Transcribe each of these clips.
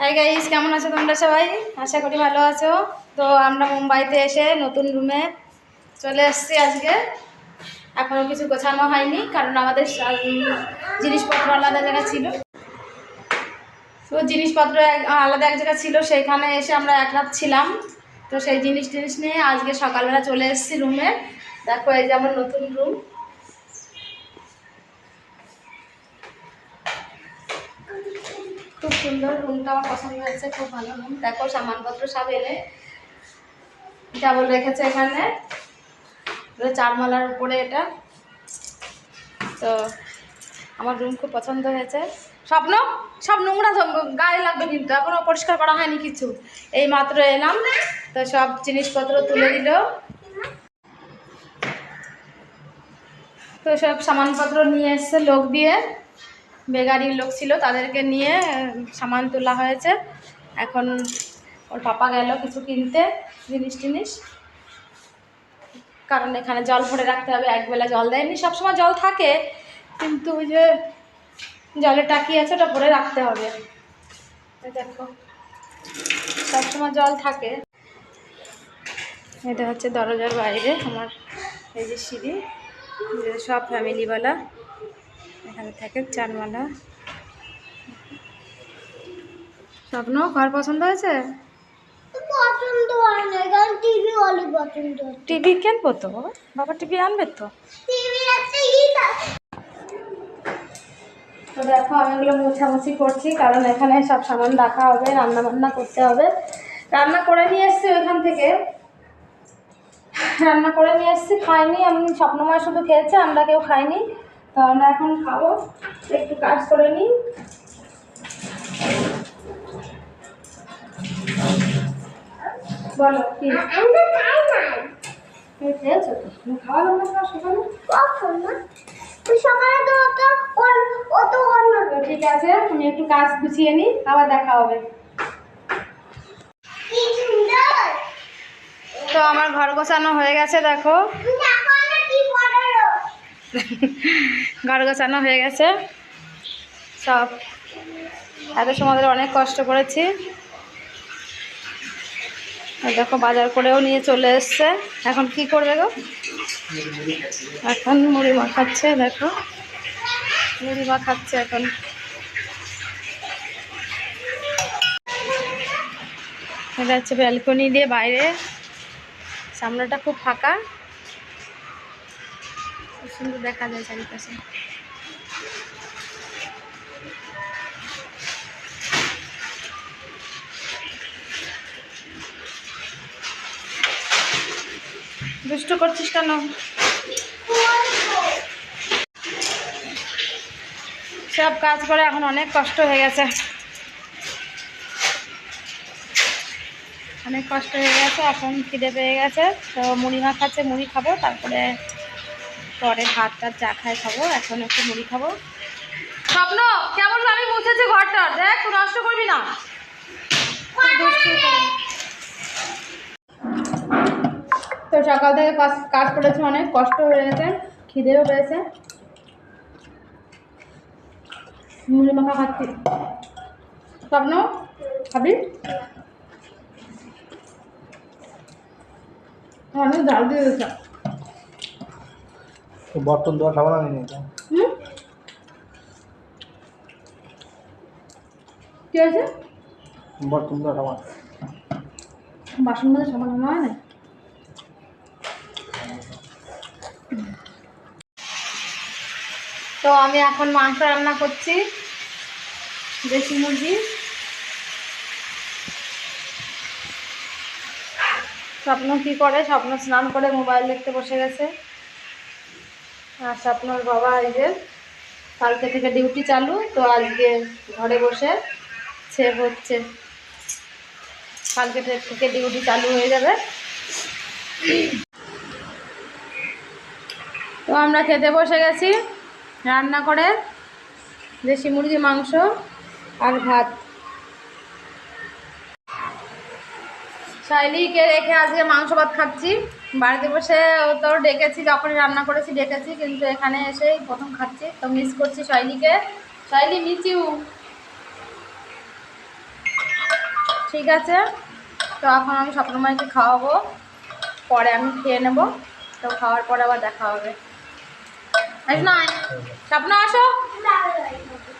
Hi guys কেমন আছো তোমরা সবাই? আশা করি ভালো আছো। তো আমরা মুম্বাইতে এসে নতুন রুমে চলে এসেছি আজকে। এখনও কিছু গোছানো হয়নি, কারণ আমাদের জিনিসপত্র আলাদা জায়গা ছিল। তো জিনিসপত্র আলাদা এক জায়গা ছিল, সেইখানে এসে আমরা এক রাত ছিলাম। তো সেই জিনিস টিনিস নিয়ে আজকে সকালবেলা চলে এসেছি রুমে দেখো এই যে আমার নতুন রুম খুব সুন্দর, রুমটা আমার পছন্দ হয়েছে, খুব ভালো রুম দেখো, সামানপত্র সব এনে ডাবল রেখেছে এখানে। চারমালার উপরে এটা। তো আমার রুম খুব পছন্দ হয়েছে। স্বপ্ন? সব নোংরা গায়ে লাগবে কিন্তু। এখনও পরিষ্কার করা হয়নি কিছু। এই মাত্র এলাম। তো সব জিনিসপত্র তুলে দিল। তো সব সামানপত্র নিয়ে এসছে লোক দিয়ে। বেগারির লোক ছিল, তাদেরকে নিয়ে সামান তোলা হয়েছে। এখন ওর পাপা গেল কিছু কিনতে, জিনিস টিনিস। কারণ এখানে জল ভরে রাখতে হবে, একবেলা জল দেয়নি। সবসময় জল থাকে, কিন্তু ওই যে জলের টাকি আছে, ওটা ভরে রাখতে হবে। দেখো, সবসময় জল থাকে। এটা হচ্ছে দরজার বাইরে, আমার এই যে সিঁড়ি সব ফ্যামিলিওয়ালা এখানে থাকে চারমালা। স্বপ্ন ঘর পছন্দ হয়েছে? পছন্দ হয় না কারণ টিভি অলি পছন্দ টিভি কিনবো তো বাবা? টিভি আনবে তো? টিভি আছে তো দেখো আমি এগুলো মোছামুছি করছি কারণ এখানে সব সামান রাখা হবে রান্না বান্না করতে হবে। রান্না করে নিয়ে এসেছি ওইখান থেকে। রান্না করে নিয়ে এসেছি খাইনি আমি স্বপ্নময় শুধু খেয়েছে আমরা কেউ খাইনি। আমরা এখন খাব। একটু কাজ করে নিই। বলো কি? আমি তো খাই নাই। তুমি খেয়েছো তো? তুমি খাওয়া দাওয়া না সকালে কখন না সকালে তো অন্য ঠিক আছে তুমি একটু কাজ গুছিয়ে নিই আবার দেখা হবে। তো আমার ঘর গোছানো হয়ে গেছে দেখো। না ঘর গোছানো হয়ে গেছে। সব। এত সময় অনেক কষ্ট করেছি। দেখো, বাজার করেও নিয়ে চলে এসছে। এখন কি করবে গো? এখন মুড়ি মাখাচ্ছে দেখো। মুড়ি মাখাচ্ছে এখন। এটা হচ্ছে ব্যালকনি দিয়ে বাইরে। সামনেটা খুব ফাঁকা। সুন্দর দেখা যায় চারিপাশে। দুষ্ট করছিস কেন? সব কাজ করে এখন অনেক কষ্ট হয়ে গেছে। অনেক কষ্ট হয়ে গেছে, এখন খিদে পেয়ে গেছে, তো মুড়ি মাখাচ্ছে মুড়ি খাব, তারপরে পরে ভাত টাত চা খাই খাব এখন একটু মুড়ি খাব। স্বপ্ন কেমন আমি মুছেছি ঘরটা? দেখ তুই নষ্ট করবি না। তো সকাল থেকে কাজ কাজ করেছে অনেক কষ্ট হয়ে গেছে খিদেও পেয়েছে। মুড়ি মাখা খাচ্ছি। স্বপ্ন খাবি অনেক জাল দিয়ে দিয়েছে। বর্তন দেওয়া খাবার আনি এটা হুম? কি বর্তন দেওয়া খাবার বাসন মধ্যে সমান সমান হয় না তো আমি এখন মাংস রান্না করছি দেশি মুরগি। স্বপ্ন কি করে? স্বপ্ন স্নান করে মোবাইল দেখতে বসে গেছে। আর স্বপ্নর বাবা এই যে কালকে থেকে ডিউটি চালু, তো আজকে ঘরে বসে সেভ হচ্ছে কালকে থেকে ডিউটি চালু হয়ে যাবে। তো আমরা খেতে বসে গেছি রান্না করে, দেশি মুরগি, মাংস আর ভাত। শাইলিকে রেখে আজকে মাংস ভাত খাচ্ছি। বাড়িতে বসে ও তো ডেকেছি, যখনই রান্না করেছি ডেকেছি, কিন্তু এখানে এসেই প্রথম খাচ্ছি। তো মিস করছি শাইলিকে শাইলি মিস ইউ ঠিক আছে? তো এখন আমি স্বপ্নময়কে খাওয়াবো। পরে আমি খেয়ে নেব। তো খাওয়ার পরে আবার দেখা হবে। না স্বপ্ন, আসো।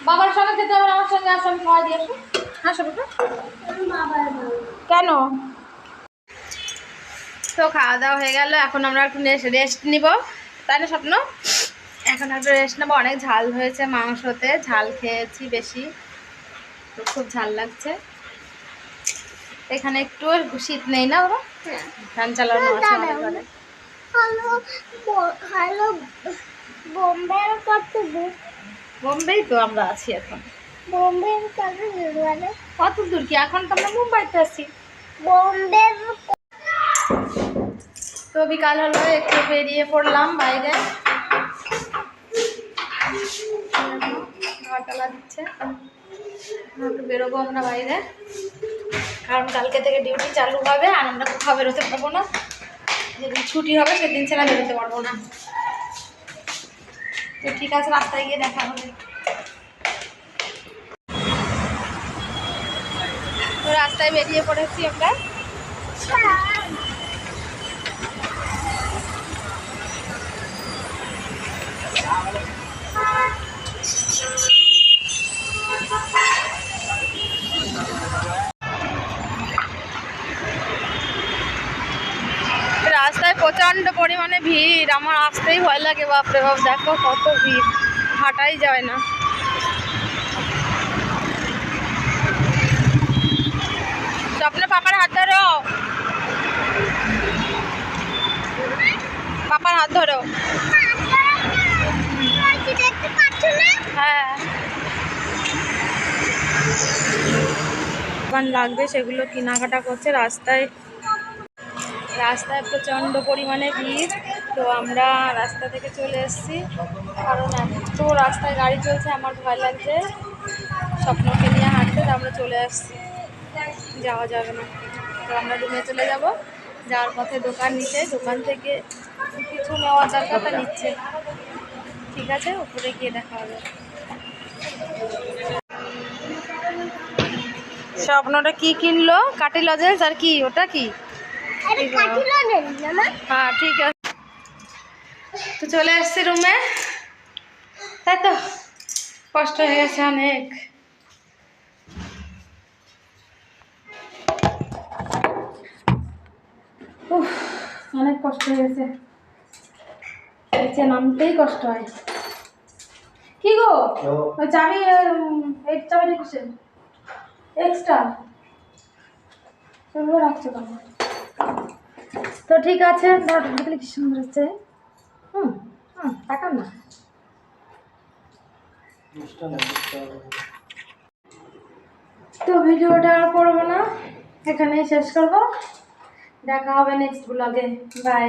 বাবার সঙ্গে খেতে হবে, আমার সঙ্গে আসো, আমি খাওয়া দিয়ে আসো আসো বাবা কেন? তো খাওয়া দাওয়া হয়ে গেল এখন আমরা একটু রেস্ট নিব। তাই না স্বপ্ন? এখন একটু রেস্ট নেব। অনেক ঝাল হয়েছে মাংসতে ঝাল খেয়েছি বেশি। তো খুব ঝাল লাগছে। এখানে একটু শীত নেই না বাবা? ফ্যান চালানো বোম্বেই তো আমরা আছি এখন। বোম্বে কত দূর কত দূর কি? এখন তো আমরা মুম্বাইতে আছি। বোম্বে তো বিকাল হলো, একটু বেরিয়ে পড়লাম বাইরে। ঘরতলা দিচ্ছে বেরোবো আমরা বাইরে। কারণ কালকে থেকে ডিউটি চালু হবে, আর আমরা কোথাও বেরোতে পারব না। যেদিন ছুটি হবে, সেদিন ছাড়া বেরোতে পারব না। তো ঠিক আছে, রাস্তায় গিয়ে দেখা হবে। তো রাস্তায় বেরিয়ে পড়েছি আমরা রাস্তায় প্রচণ্ড পরিমাণে ভিড়, আমার আসতেই ভয় লাগে, বাপরে বাপ, দেখো কত ভিড়, হাঁটাই যায় না। স্বপ্নে পাপার হাত ধরো। পাপার হাত ধরো। হ্যাঁ। লাগবে, সেগুলো কেনাকাটা করছে, রাস্তায় রাস্তায় প্রচণ্ড পরিমাণে ভিড়, তো আমরা রাস্তা থেকে চলে এসেছি। কারণ এত রাস্তায় গাড়ি চলছে, আমার ভয় লাগছে। স্বপ্নকে নিয়ে হাঁটতে, তো আমরা চলে আসছি। যাওয়া যাবে না। তো আমরা রুমে চলে যাব। যাওয়ার পথে দোকান নিচে, দোকান থেকে কিছু নেওয়ার দরকার তা নিচ্ছে। ঠিক আছে, উপরে গিয়ে দেখা হবে। স্বপ্নটা কি কিনলো? কাটি লজেন্স আর কি? ওটা কি? হ্যাঁ ঠিক আছে। তো চলে এসছি রুমে। তাই তো কষ্ট হয়ে গেছে অনেক। অনেক কষ্ট হয়ে গেছে। নিচে নামতেই কষ্ট হয়। কি গো? ওই চাবি এইট চাবি এক্সট্রা। রাখছো কেন তো ঠিক আছে দেখলে কি সুন্দর হচ্ছে। হুম হুম না। তো ভিডিওটা আর করব না, এখানেই শেষ করব। দেখা হবে নেক্সট ব্লগে বাই